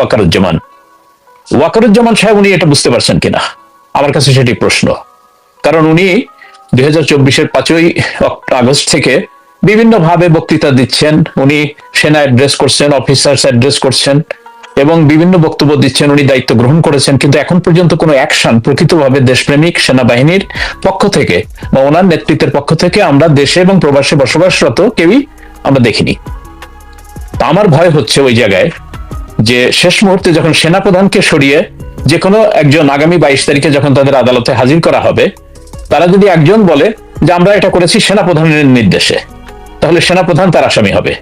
ওয়াকারুজ্জামান। ওয়াকারুজ্জামান সাহেব, উনি এটা বুঝতে পারছেন কিনা? আমার কাছে সেটি প্রশ্ন। কারণ উনি দুই হাজার চব্বিশের পাঁচই আগস্ট থেকে বিভিন্ন ভাবে বক্তৃতা দিচ্ছেন। উনি সেনা অ্যাড্রেস করছেন, অফিসার্স অ্যাড্রেস করছেন এবং বিভিন্ন বক্তব্য দিচ্ছেন। উনি দায়িত্ব গ্রহণ করেছেন। কিন্তু এখন পর্যন্ত কোনো অ্যাকশন প্রকৃতভাবে দেশপ্রেমিক সেনাবাহিনীর পক্ষ থেকে, বা ওনার নেতৃত্বের পক্ষ থেকে আমরা দেশে এবং প্রবাসে বসবাসরত কেউই আমরা দেখিনি। আমার ভয় হচ্ছে ওই জায়গায় যে শেষ মুহূর্তে যখন সেনাপ্রধানকে সরিয়ে যে কোনো একজন আগামী বাইশ তারিখে যখন তাদের আদালতে হাজির করা হবে তারা যদি একজন বলে যে আমরা এটা করেছি সেনাপ্রধানের নির্দেশে তাহলে সেনাপ্রধান তার আসামি হবে।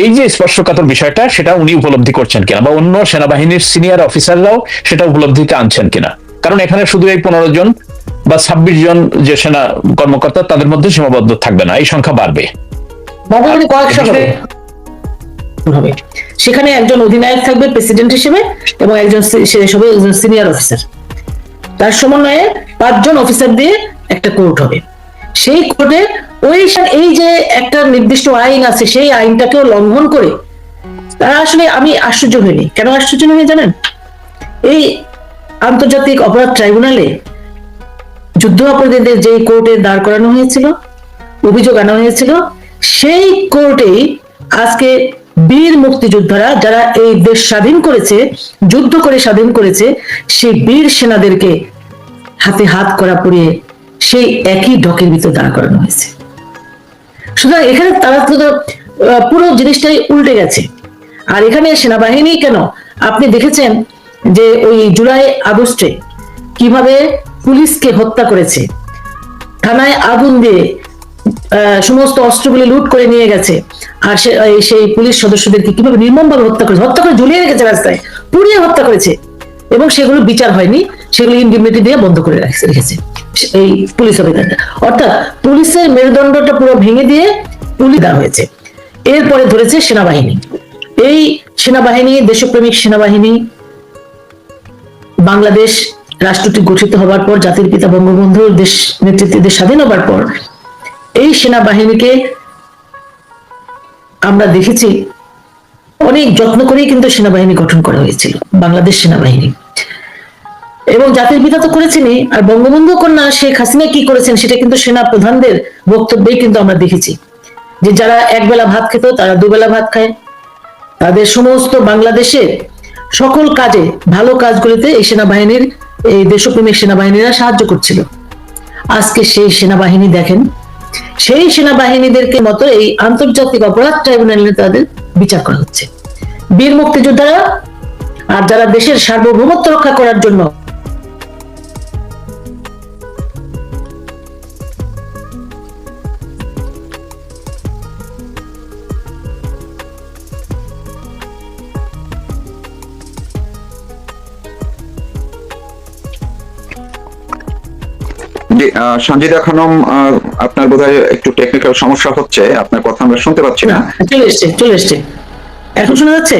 এই যে স্পর্শকাতর বিষয়টা সেটা উনি উপলব্ধি করছেন কিনা বা অন্য সেনাবাহিনীর সিনিয়র অফিসাররাও সেটা উপলব্ধিতে আনছেন কিনা? কারণ এখানে শুধু এই পনেরো জন বা ছাব্বিশ জন যে সেনা কর্মকর্তা তাদের মধ্যে সীমাবদ্ধ থাকবে না এই সংখ্যা বাড়বে। কয়েকশো হবে। সেখানে একজন অধিনায়ক থাকবে প্রেসিডেন্ট হিসেবে, এবং একজন একজন সিনিয়র অফিসার তার সমন্বয়ে পাঁচজন অফিসার দিয়ে একটা কোর্ট হবে। সেই কোর্টে ওই এই যে একটা নির্দিষ্ট আইন আছে, সেই আইনটাকেও লঙ্ঘন করে তারা আসলে আমি আশ্চর্য হইনি। কেন আশ্চর্য হয়ে জানেন? এই আন্তর্জাতিক অপরাধ ট্রাইব্যুনালে যুদ্ধ অপরাধীদের যে কোর্টে দাঁড় করানো হয়েছিল, অভিযোগ আনা হয়েছিল, সেই কোর্টেই আজকে বীর মুক্তিযোদ্ধারা যারা এই দেশ স্বাধীন করেছে, যুদ্ধ করে স্বাধীন করেছে, সেই বীর সেনাদেরকে হাতে হাত করা পড়িয়ে সেই একই ডকের ভিতর দাঁড় করানো হয়েছে। সুতরাং এখানে তারা তো পুরো জিনিসটাই উল্টে গেছে। আর এখানে সেনাবাহিনী কেন? আপনি দেখেছেন যে ওই জুলাই আগস্টে কীভাবে পুলিশকে হত্যা করেছে। থানায় আগুন দিয়ে সমস্ত অস্ত্রগুলি লুট করে নিয়ে গেছে। আর সেই পুলিশ সদস্যদেরকে কীভাবে নির্মমভাবে হত্যা করেছে? হত্যা করে ঝুলিয়ে রেখেছে রাস্তায়, পুড়িয়ে হত্যা করেছে। এবং সেগুলো বিচার হয়নি, সেগুলো ইন্ডিমিটি দিয়ে বন্ধ করে রেখেছে এই পুলিশ অফিসারটা অর্থাৎ পুলিশের মেরুদণ্ডটা পুরো ভেঙে দিয়ে পুলিশ দেওয়া হয়েছে। এরপরে ধরেছে সেনাবাহিনী। এই সেনাবাহিনী, দেশপ্রেমিক সেনাবাহিনী, বাংলাদেশ রাষ্ট্রটি গঠিত হবার পর, জাতির পিতা বঙ্গবন্ধুর দেশ নেতৃত্বে স্বাধীন হবার পর এই সেনাবাহিনীকে আমরা দেখেছি, অনেক যত্ন করেই কিন্তু সেনাবাহিনী গঠন করা হয়েছিল, বাংলাদেশ সেনাবাহিনী। এবং জাতির পিতা তো করেছেনই, আর বঙ্গবন্ধু কন্যা শেখ হাসিনা কি করেছেন সেটা কিন্তু সেনা প্রধানদের বক্তব্যেই কিন্তু আমরা দেখেছি। যে যারা একবেলা ভাত খেত, তারা দুবেলা ভাত খায়। তাদের সমস্ত বাংলাদেশের সকল কাজে, ভালো কাজগুলিতে এই সেনাবাহিনীর, এই দেশপ্রেমিক সেনাবাহিনীরা সাহায্য করছিল। আজকে সেই সেনাবাহিনী দেখেন সেই সেনাবাহিনীদেরকে মতো এই আন্তর্জাতিক অপরাধ ট্রাইব্যুনালে তাদের বিচার করা হচ্ছে। বীর মুক্তিযোদ্ধারা আর যারা দেশের সার্বভৌমত্ব রক্ষা করার জন্য সঞ্জিদা খানম আপনার বোধহয় একটু টেকনিক্যাল সমস্যা হচ্ছে, আপনার কথা আমরা শুনতে পাচ্ছি না, চলে এসছে চলে এসছে। এখন শোনা যাচ্ছে?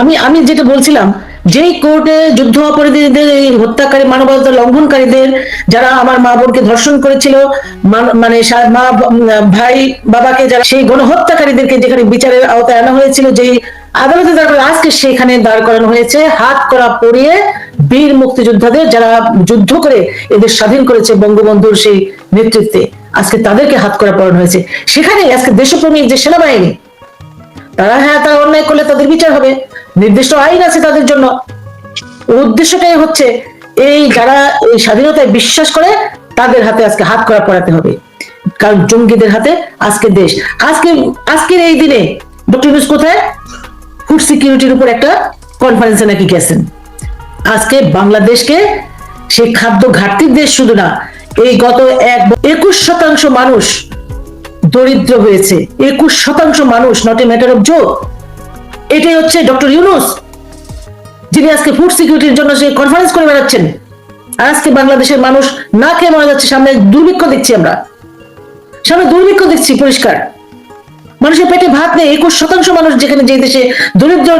আমি আমি যেটা বলছিলাম যেই কোর্টে যুদ্ধ অপরাধীদের এই হত্যাকারী মানবতা লঙ্ঘনকারীদের যারা আমার মা বোনকে ধর্ষণ করেছিল মানে মা ভাই বাবাকে যারা সেই গণহত্যাকারীদেরকে যেখানে বিচারের আওতায় আনা হয়েছিল যেই আদালতে দাঁড় করে আজকে সেখানে দাঁড় করানো হয়েছে হাত করা পড়িয়ে বীর মুক্তিযোদ্ধাদের যারা যুদ্ধ করে এদের স্বাধীন করেছে বঙ্গবন্ধুর সেই নেতৃত্বে আজকে তাদেরকে হাত করা পড়ানো হয়েছে। সেখানে আজকে দেশপ্রেমিক যে সেনাবাহিনী তারা হ্যাঁ তারা অন্যায় করলে তাদের বিচার হবে। নির্দিষ্ট আইন আছে তাদের জন্য। উদ্দেশ্যটাই হচ্ছে এই যারা এই স্বাধীনতায় বিশ্বাস করে, তাদের হাতে আজকে হাত করা পড়াতে হবে। কারণ জঙ্গিদের হাতে আজকে দেশ। আজকে, আজকের এই দিনে ডক্টর কোথায়? ফুড সিকিউরিটির উপর একটা কনফারেন্সে নাকি গেছেন। আজকে বাংলাদেশকে সেই খাদ্য ঘাটতির দেশ শুধু না, এই গত এক একুশ শতাংশ মানুষ দরিদ্র হয়েছে। একুশ শতাংশ মানুষ not a matter of joke এটাই হচ্ছে ডক্টর ইউনুস, যিনি আজকে ফুড সিকিউরিটির জন্য সে কনফারেন্স করে বেড়াচ্ছেন। আর আজকে বাংলাদেশের মানুষ না খেয়ে মারা যাচ্ছে, সামনে দুর্ভিক্ষ দেখছি আমরা। সামনে দুর্ভিক্ষ দেখছি, পরিষ্কার। মানুষের পেটে ভাত নেই, একুশ শতাংশ মানুষ যেখানে যে দেশে দরিদ্র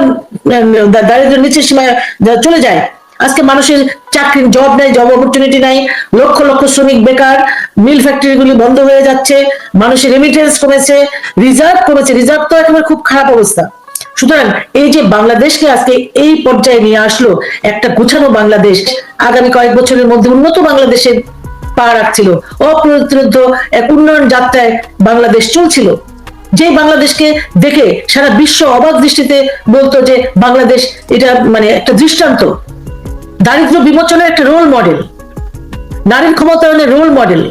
দারিদ্র নিচের সীমায় চলে যায়। আজকে মানুষের চাকরির জব নেই জব অপরচুনিটি নাই, লক্ষ লক্ষ শ্রমিক বেকার মিল ফ্যাক্টরি গুলি বন্ধ হয়ে যাচ্ছে, মানুষের রেমিটেন্স কমেছে রিজার্ভ কমেছে রিজার্ভ তো একেবারে খুব খারাপ অবস্থা। সুতরাং এই যে বাংলাদেশকে আজকে এই পর্যায়ে নিয়ে আসলো একটা গোছানো বাংলাদেশ, আগামী কয়েক বছরের মধ্যে উন্নত বাংলাদেশের পা রাখছিল, অপ্রতিরোধ এক উন্নয়ন যাত্রায় বাংলাদেশ চলছিল। যে বাংলাদেশকে দেখে সারা বিশ্ব অবাক দৃষ্টিতে বলতো যে বাংলাদেশ এটা মানে একটা দৃষ্টান্ত। দারিদ্র বিমোচনের একটা রোল মডেল নারীর ক্ষমতায়নের রোল মডেল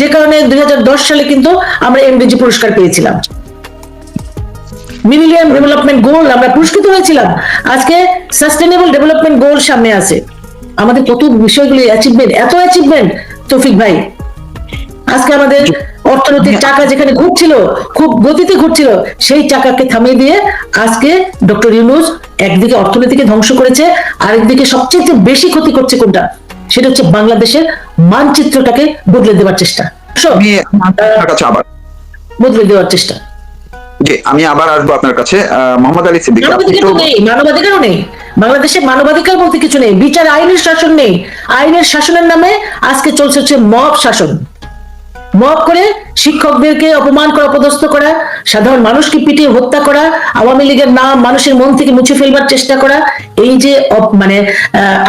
যে কারণে দুই সালে কিন্তু আমরা এমডিজি পুরস্কার পেয়েছিলাম। মিলিনিয়াম ডেভেলপমেন্ট গোল আমরা পুরস্কৃত হয়েছিলাম। আজকে সাস্টেনেবল ডেভেলপমেন্ট গোল সামনে আছে। আমাদের কত বিষয়গুলি অ্যাচিভমেন্ট এত অ্যাচিভমেন্ট তৌফিক ভাই। আজকে আমাদের অর্থনৈতিক চাকা যেখানে ঘুরছিল খুব গতিতে ঘুরছিল সেই চাকাকে থামিয়ে দিয়ে আজকে ডক্টর ইউনুস একদিকে অর্থনীতিকে ধ্বংস করেছে আরেকদিকে সবচেয়ে বেশি ক্ষতি করছে কোনটা সেটা হচ্ছে বাংলাদেশের মানচিত্রটাকে বদলে দেওয়ার চেষ্টা। শোন, আমি আবার বদলে দেওয়ার চেষ্টা। জি আমি আবার আসব আপনার কাছে। মোহাম্মদ আলী সিদ্দিকী মানবাধিকারও নেই। বাংলাদেশে মানবাধিকার বলতে কিছু নেই বিচার আইনের শাসন নেই। আইনের শাসনের নামে আজকে চলছে হচ্ছে মব শাসন। মব করে শিক্ষকদেরকে অপমান করা, অপদস্থ করা, সাধারণ মানুষকে পিটিয়ে হত্যা করা, আওয়ামী লীগের নাম মানুষের মন থেকে মুছে ফেলবার চেষ্টা করা, এই যে মানে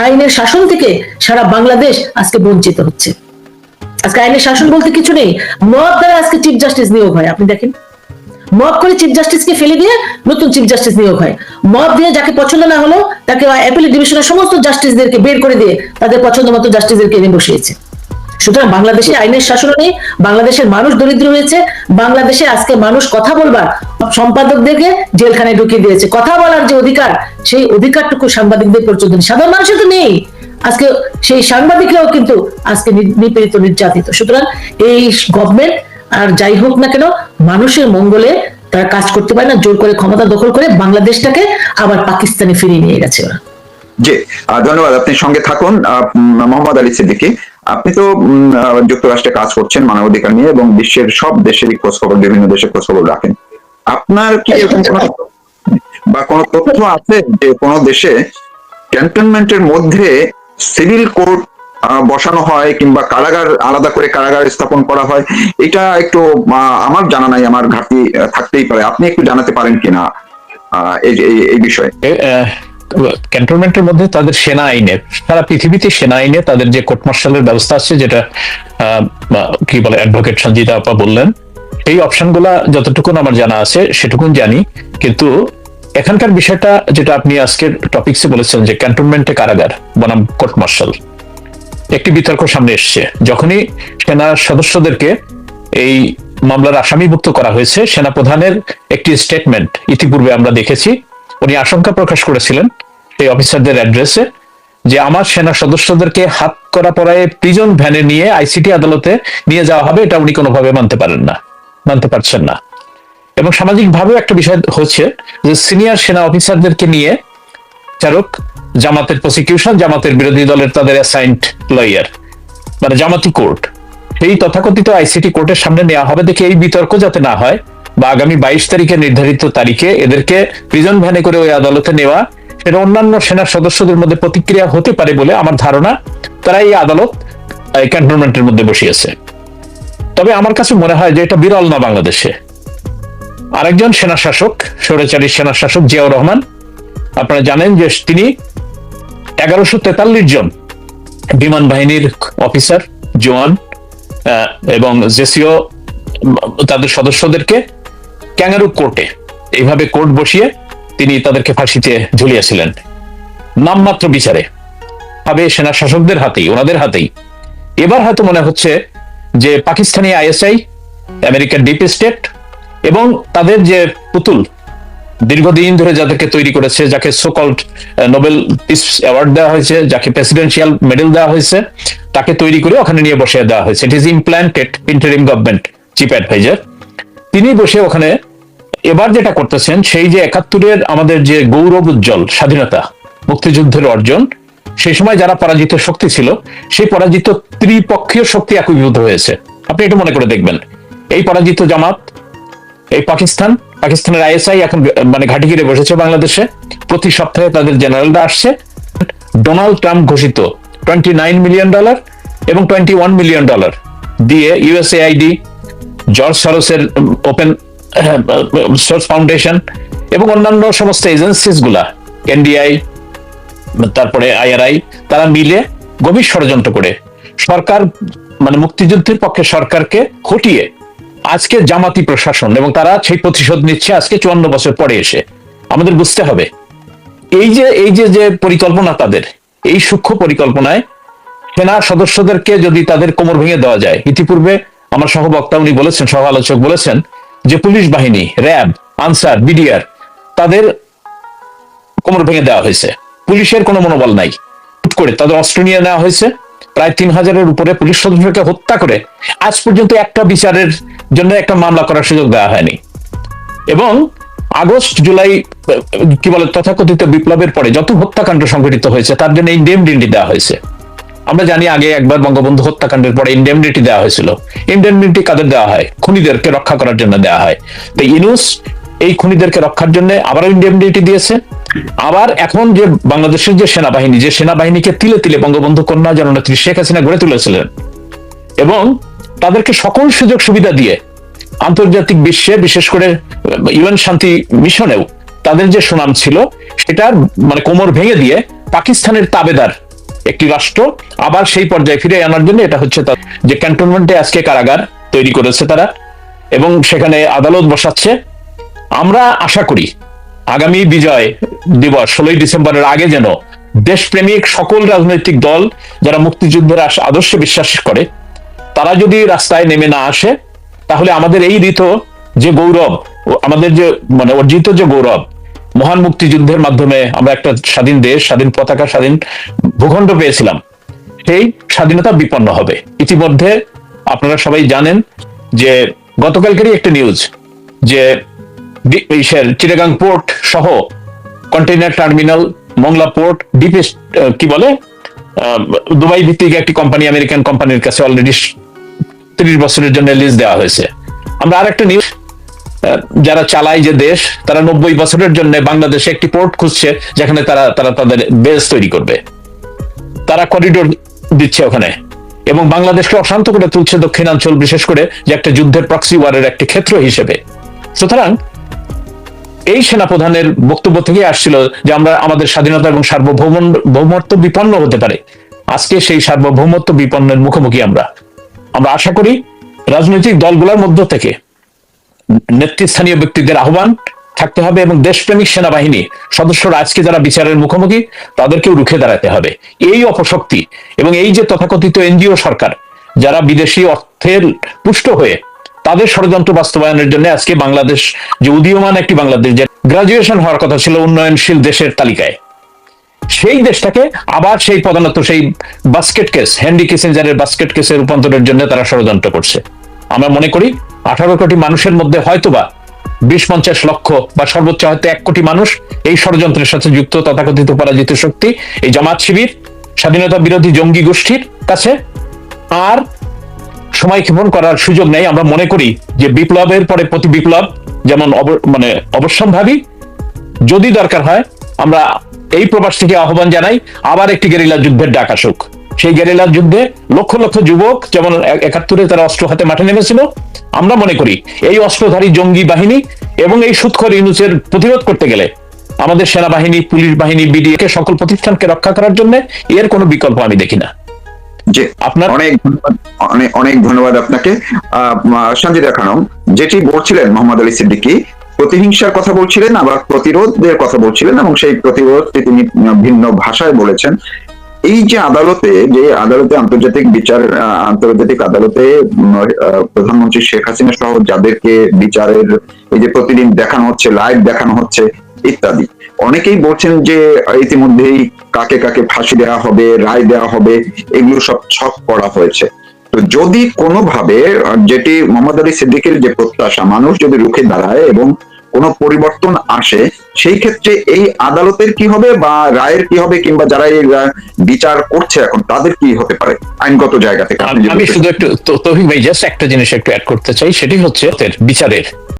আইনের শাসন থেকে সারা বাংলাদেশ আজকে বঞ্চিত হচ্ছে। আজকে আইনের শাসন বলতে কিছু নেই। মব দ্বারা আজকে চিফ জাস্টিস নিয়োগ হয়, আপনি দেখেন। মব করে চিফ জাস্টিসকে ফেলে দিয়ে নতুন চিফ জাস্টিস নিয়োগ হয়। মব দিয়ে যাকে পছন্দ না হলো, তাকে অ্যাপিলেট ডিভিশনের সমস্ত জাস্টিসদেরকে বের করে দিয়ে তাদের পছন্দ মতো জাস্টিসদেরকে এনে বসিয়েছে। সুতরাং বাংলাদেশে আইনের শাসনও নেই, বাংলাদেশের মানুষ দরিদ্র হয়েছে, বাংলাদেশে আজকে মানুষ কথা বলবার সম্পাদকদেরকে জেলখানায় ঢুকিয়ে দিয়েছে। কথা বলার যে অধিকার, সেই অধিকারটুকু সাংবাদিকদের পর্যন্ত। সাধারণ মানুষের তো নেই। আজকে সেই সাংবাদিকরাও কিন্তু আজকে নিপীড়িত, নির্যাতিত। সুতরাং এই গভর্নমেন্ট আর যাই হোক না কেন, মানুষের মঙ্গলে তারা কাজ করতে পারে না, জোর করে ক্ষমতা দখল করে বাংলাদেশটাকে আবার পাকিস্তানে ফিরিয়ে নিয়ে গেছে ওরা। জি ধন্যবাদ, আপনি সঙ্গে থাকুন মোহাম্মদ আলী সিদ্দিকী। আপনি তো যুক্তরাষ্ট্রে কাজ করছেন মানবাধিকার নিয়ে এবং বিশ্বের সব দেশেরই খোঁজ খবর বিভিন্ন দেশের খোঁজ খবর রাখেন। আপনার কি এরকম কোনো বা কোনো তথ্য আছে যে কোনো দেশে ক্যান্টনমেন্টের মধ্যে সিভিল কোর্ট বসানো হয় কিংবা কারাগার আলাদা করে কারাগার স্থাপন করা হয়? এটা একটু আহ, আমার জানা নাই আমার ঘাটতি থাকতেই পারে। আপনি একটু জানাতে পারেন কিনা এই এই- এই বিষয়ে? ক্যান্টনমেন্টের মধ্যে তাদের সেনা আইনের সারা পৃথিবীতে সেনা আইনে তাদের যে কোর্ট মার্শালের ব্যবস্থা আছে যেটা কি বলে অ্যাডভোকেট সঞ্জিতা আপা বললেন, এই অপশনগুলা যতটুকুন আমার জানা আছে সেটুকুন জানি। কিন্তু এখানকার বিষয়টা যেটা আপনি আজকের টপিকসে বলেছেন যে ক্যান্টনমেন্টে কারাগার, বনাম কোর্ট মার্শাল একটি বিতর্ক সামনে এসছে। যখনই সেনা সদস্যদেরকে এই মামলার আসামিভুক্ত করা হয়েছে সেনা প্রধানের একটি স্টেটমেন্ট ইতিপূর্বে আমরা দেখেছি। উনি আশঙ্কা প্রকাশ করেছিলেন এই অফিসারদের অ্যাড্রেসে যে আমার সেনা সদস্যদেরকে হাত করা পড়ায় প্রিজন ভ্যানে নিয়ে আইসিটি আদালতে নিয়ে যাওয়া হবে, এটা উনি কোনোভাবে মানতে পারেন না, মানতে পারছেন না। এবং সামাজিকভাবেও একটা বিষয় হচ্ছে যে সিনিয়র সেনা অফিসারদেরকে নিয়ে বিচারক জামাতের প্রসিকিউশন জামাতের বিরোধী দলের তাদের অ্যাসাইন্ড লয়ার মানে জামাতি কোর্ট এই তথাকথিত আইসিটি কোর্টের সামনে নেওয়া হবে, দেখে এই বিতর্ক যাতে না হয় বা আগামী বাইশ তারিখে নির্ধারিত তারিখে এদেরকে প্রিজন ভ্যানে করে ওই আদালতে নেওয়া সেটা অন্যান্য সেনার সদস্যদের মধ্যে প্রতিক্রিয়া হতে পারে বলে আমার ধারণা। তারা এই আদালত ক্যান্টনমেন্টের মধ্যে বসিয়েছে। তবে আমার কাছে মনে হয় যে এটা বিরল না বাংলাদেশে। আরেকজন সেনা শাসক স্বৈরাচারী সেনা শাসক জিয়াউর রহমান আপনারা জানেন যে তিনি এগারোশো তেতাল্লিশ জন বিমান বাহিনীর অফিসার জওয়ান আহ, এবং জেসিও তাদের সদস্যদেরকে ক্যাঙ্গারু কোর্টে। এইভাবে কোর্ট বসিয়ে তিনি তাদেরকে ফাঁসিতে ঝুলিয়েছিলেন। নামমাত্র বিচারে। ভাবে সেনা শাসকদের হাতেই, ওনাদের হাতেই। এবার হয়তো মনে হচ্ছে যে Pakistani ISI American deep state এবং তাদের যে পুতুল, দীর্ঘদিন ধরে যাদেরকে তৈরি করেছে, যাকে সোকল্ড নোবেল পিস অ্যাওয়ার্ড দেওয়া হয়েছে, যাকে প্রেসিডেন্সিয়াল মেডেল দেওয়া হয়েছে, তাকে তৈরি করে ওখানে নিয়ে বসে দেওয়া হয়েছে। It is implanted interim government chief adviser তিনি বসে ওখানে এবার যেটা করতেছেন, সেই যে একাত্তরের আমাদের যে গৌরব উজ্জ্বল, স্বাধীনতা, মুক্তিযুদ্ধের অর্জন, সেই সময় যারা পরাজিত শক্তি ছিল, সেই পরাজিত ত্রিপক্ষীয় শক্তি একীভূত হয়েছে। আপনি এটা মনে করে দেখবেন। এই পরাজিত জামাত, এই পাকিস্তান, পাকিস্তানের আইএসআই এখন মানে ঘাটি ঘিরে বসেছে বাংলাদেশে। প্রতি সপ্তাহে তাদের জেনারেলরা আসছে। ডোনাল্ড ট্রাম্প ঘোষিত টোয়েন্টি নাইন মিলিয়ন ডলার এবং টোয়েন্টি ওয়ান মিলিয়ন ডলার দিয়ে ইউএসএআইডি জর্জ সরোসের ওপেন সোর্স ফাউন্ডেশন এবং অন্যান্য সমস্ত এজেন্সিসগুলা, এনডিআই, তারপরে আইআরআই, তারা মিলে গভীর ষড়যন্ত্র করে। সরকার মানে মুক্তিযুদ্ধের পক্ষে সরকারকে হটিয়ে আজকে জামাতি প্রশাসন এবং তারা সেই প্রতিশোধ নিচ্ছে আজকে চুয়ান্ন বছর পরে এসে। আমাদের বুঝতে হবে, এই যে এই যে যে পরিকল্পনা তাদের, এই সূক্ষ্ম পরিকল্পনায় সেনা সদস্যদেরকে যদি তাদের কোমর ভেঙে দেওয়া যায়, ইতিপূর্বে আমার সহবক্তা উনি বলেছেন সহ আলোচক বলেছেন যে পুলিশ বাহিনী, র্যাব আনসার বিডিআর, তাদের কোমর ভেঙে দেওয়া হয়েছে। পুলিশের কোনো মনোবল নাই। হুট করে তাদের অস্ত্র নিয়ে নেওয়া হয়েছে। প্রায় তিন হাজারের উপরে পুলিশ সদস্যকে হত্যা করে আজ পর্যন্ত একটা বিচারের জন্য একটা মামলা করার সুযোগ দেওয়া হয়নি। এবং আগস্ট, জুলাই, কি বলে, তথাকথিত বিপ্লবের পরে যত হত্যাকাণ্ড সংঘটিত হয়েছে, তার জন্য ইন্ডেমনিটি দেওয়া হয়েছে। আমরা জানি আগে একবার বঙ্গবন্ধু হত্যাকাণ্ডের পরে ইন্ডেমনিটি দেওয়া হয়েছিল। ইন্ডেমনিটি কাদের দেওয়া হয়? খুনিদেরকে রক্ষা করার জন্য দেওয়া হয়। তো ইনুস, এই খুনিদেরকে রক্ষার জন্য আবারও ইন্ডেমনিটি দিয়েছে। আবার এখন যে বাংলাদেশের যে সেনাবাহিনী, যে সেনাবাহিনীকে তিলে তিলে বঙ্গবন্ধু কন্যা জননেত্রী শেখ হাসিনা গড়ে তুলেছিলেন এবং তাদেরকে সকল সুযোগ সুবিধা দিয়ে আন্তর্জাতিক বিশ্বে, বিশেষ করে ইউএন শান্তি মিশনেও তাদের যে সুনাম ছিল, সেটার মানে কোমর ভেঙে দিয়ে পাকিস্তানের তাবেদার একটি রাষ্ট্র, আবার সেই পর্যায়ে ফিরে আনার জন্য এটা হচ্ছে তার যে ক্যান্টনমেন্টে আজকে কারাগার তৈরি করেছে তারা এবং সেখানে আদালত বসাচ্ছে। আমরা আশা করি আগামী বিজয় দিবস, ষোলোই ডিসেম্বরের আগে যেন দেশপ্রেমিক সকল রাজনৈতিক দল যারা মুক্তিযুদ্ধের আদর্শে বিশ্বাস করে, তারা যদি রাস্তায় নেমে না আসে, তাহলে আমাদের এই ঋত যে গৌরব আমাদের যে মানে অর্জিত যে গৌরব মহান মুক্তিযুদ্ধের মাধ্যমে আমরা একটা স্বাধীন দেশ, স্বাধীন পতাকা, স্বাধীন ভূখণ্ড পেয়েছিলাম। সেই স্বাধীনতা বিপন্ন হবে। ইতিমধ্যে আপনারা সবাই জানেন যে গতকালকেরই একটা নিউজ যে চিটাগাং পোর্ট সহ container terminal, Mongla port, deep কি বলে দুবাই ভিত্তিক একটি কোম্পানি, আমেরিকান কোম্পানির কাছে অলরেডি ত্রিশ বছরের জন্য লিজ দেওয়া হয়েছে। আমরা আর একটা নিউজ যারা চালায় যে দেশ, তারা নব্বই বছরের জন্য বাংলাদেশে একটি পোর্ট খুঁজছে, যেখানে তারা তারা তাদের বেস তৈরি করবে। তারা করিডোর দিচ্ছে ওখানে। এবং বাংলাদেশকে অশান্ত করে তুলছে দক্ষিণাঞ্চল, বিশেষ করে যে একটা যুদ্ধের প্রক্সি ওয়ারের একটি ক্ষেত্র হিসেবে। সুতরাং, এই সেনাপ্রধানের বক্তব্য থেকে আসছিল যে আমরা আমাদের স্বাধীনতা এবং সার্বভৌম ভৌমত্ব বিপন্ন হতে পারে। আজকে সেই সার্বভৌমত্ব বিপন্নের মুখোমুখি আমরা। আমরা আশা করি রাজনৈতিক দলগুলোর মধ্য থেকে নেতৃস্থানীয় ব্যক্তিদের আহ্বান থাকতে হবে এবং দেশপ্রেমিক সেনাবাহিনী, সদস্যরা আজকে যারা বিচারের মুখোমুখি, তাদেরকেও রুখে দাঁড়াতে হবে। এই অপশক্তি এবং এই যে তথাকথিত এনজিও সরকার, যারা বিদেশি অর্থের পুষ্ট হয়ে তাদের ষড়যন্ত্র বাস্তবায়নের জন্য আজকে বাংলাদেশ যে উদীয়মান একটি বাংলাদেশ, যে গ্রাজুয়েশন হওয়ার কথা ছিল উন্নয়নশীল দেশের তালিকায়। সেই দেশটাকে আবার সেই প্রধানত সেই বাস্কেট কেস হ্যান্ডি কিসেঞ্জারের বাস্কেট কেসে রূপান্তরের জন্য তারা ষড়যন্ত্র করছে। আমরা মনে করি আঠারো কোটি মানুষের মধ্যে হয়তোবা বিশ, পঞ্চাশ লক্ষ বা সর্বোচ্চ হয়তো এক কোটি মানুষ এই ষড়যন্ত্রের সাথে যুক্ত, তথাকথিত পরাজিত শক্তি, এই জামাত শিবির, স্বাধীনতা বিরোধী জঙ্গি গোষ্ঠীর কাছে আর সময় ক্ষেপণ করার সুযোগ নেই। আমরা মনে করি যে বিপ্লবের পরে প্রতি বিপ্লব যেমন মানে অবশ্যম্ভাবী, যদি দরকার হয়, আমরা এই প্রবাস থেকে আহ্বান জানাই, আবার একটি গেরিলা যুদ্ধের ডাক আসুক। সেই গেরিলা যুদ্ধে লক্ষ লক্ষ যুবক যেমন একাত্তরে তারা অস্ত্র হাতে মাঠে নেমেছিল আমরা মনে করি এই অস্ত্রধারী জঙ্গি বাহিনী এবং এই সুৎখর ইউনুসের প্রতিরোধ করতে গেলে আমাদের সেনাবাহিনী পুলিশ বাহিনী বিডিএ সকল প্রতিষ্ঠানকে রক্ষা করার জন্য এর কোনো বিকল্প আমি দেখি না। জি আপনার অনেক অনেক অনেক ধন্যবাদ আপনাকে। সঞ্জিদা খানম যেটি বলছিলেন মোহাম্মদ আলী সিদ্দিকী প্রতিহিংসার কথা বলছিলেন আবার প্রতিরোধের কথা বলছিলেন এবং সেই প্রতিরোধটি তিনি ভিন্ন ভাষায় বলেছেন। এই যে আদালতে যে আদালতে আন্তর্জাতিক বিচার আন্তর্জাতিক আদালতে প্রধানমন্ত্রী শেখ হাসিনা সহ যাদেরকে বিচারের এই যে প্রতিদিন দেখানো হচ্ছে, লাইভ দেখানো হচ্ছে, ইত্যাদি। অনেকেই বলছেন যে ইতিমধ্যেই কাকে কাকে ফাঁসি দেওয়া হবে, রায় দেওয়া হবে, এগুলো সব ছক করা হয়েছে। তো যদি কোনোভাবে, যেটি মোহাম্মদ আলী সিদ্দিকের যে প্রত্যাশা, মানুষ যদি রুখে দাঁড়ায় এবং কোনো পরিবর্তন আসে সেই ক্ষেত্রে এই আদালতের কি হবে বা রায়ের কি হবে কিংবা যারা এই বিচার করছে এখন তাদের কি হতে পারে আইনগত জায়গা থেকে আমি। শুধু একটু তৌফিক ভাই জাস্ট একটা জিনিস একটু অ্যাড করতে চাই সেটি হচ্ছে বিচারের